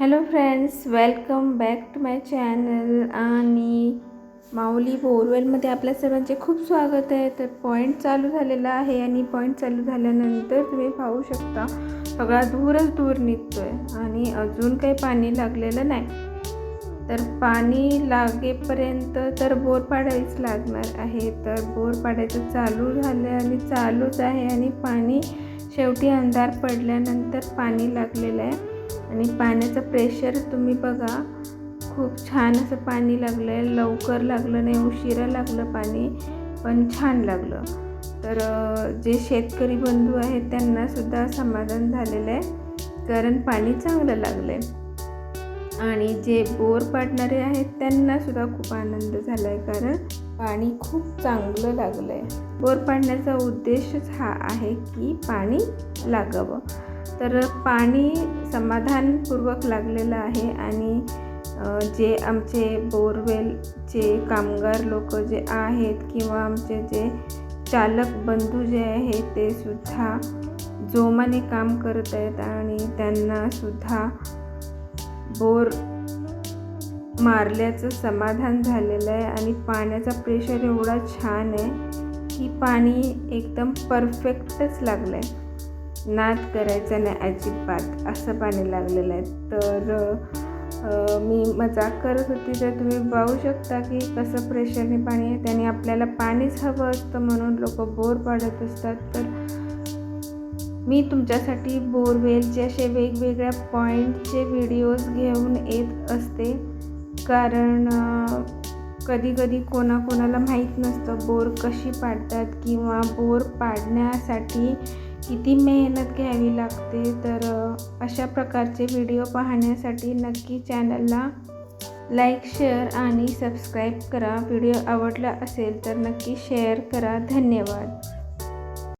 Hello friends welcome back to my channel आणि माऊली बोरवेलमध्ये आपल्या सर्वांचे खूप स्वागत आहे. तर पॉईंट चालू झालेला आहे आणि पॉईंट चालू झाल्यानंतर तुम्ही पाहू शकता सगळा दूरच दूर निघतो आहे आणि अजून काही पाणी लागलेलं नाही. तर पाणी लागेपर्यंत तर बोर पाडायच लागणार आहे. तर बोर पाडायचं चालू झालं आणि चालूच आहे आणि पाणी शेवटी अंधार पडल्यानंतर पाणी लागलेलं आहे. आणि पाण्याचं प्रेशर तुम्ही बघा खूप छान असं पाणी लागलं आहे लवकर लागलं नाही उशिरा लागलं पाणी पण छान लागलं. तर जे शेतकरी बंधू आहेत त्यांनासुद्धा समाधान झालेलं आहे कारण पाणी चांगलं लागलं आहे आणि जे बोर पाडणारे आहेत त्यांनासुद्धा खूप आनंद झाला आहे कारण पाणी खूप चांगलं लागलं आहे बोर पाडण्याचा उद्देशच हा आहे की पाणी लागावं. तर पाणी समाधानपूर्वक लागलेलं आहे आणि जे आमचे बोरवेलचे कामगार लोक जे आहेत किंवा आमचे जे चालक बंधू जे आहेत ते सुद्धा जोमाने काम करत आहेत आणि त्यांनासुद्धा बोर मारल्याचं समाधान झालेलं आहे आणि पाण्याचा प्रेशर एवढा छान आहे की पाणी एकदम परफेक्टच लागलं आहे नाद करायचा नाही अजिबात. असं पाणी लागलेलं आहे. तर मी मजाक करत होती. तर तुम्ही पाहू शकता की कसं प्रेशरने पाणी आहे त्याने आपल्याला पाणीच हवं असतं म्हणून लोक बोर पाडत असतात. तर मी तुमच्यासाठी बोरवेलचे असे वेगवेगळ्या पॉईंटचे व्हिडिओज घेऊन येत असते. कारण कधी कधी कोणाकोणाला माहीत नसतं बोर कशी पाडतात किंवा बोर पाडण्यासाठी किती मेहनत घ्यावी लागते तर अशा प्रकारचे व्हिडिओ पाहण्यासाठी नक्की चॅनलला लाईक शेअर आणि सबस्क्राईब करा. व्हिडिओ आवडला असेल तर नक्की शेअर करा. धन्यवाद.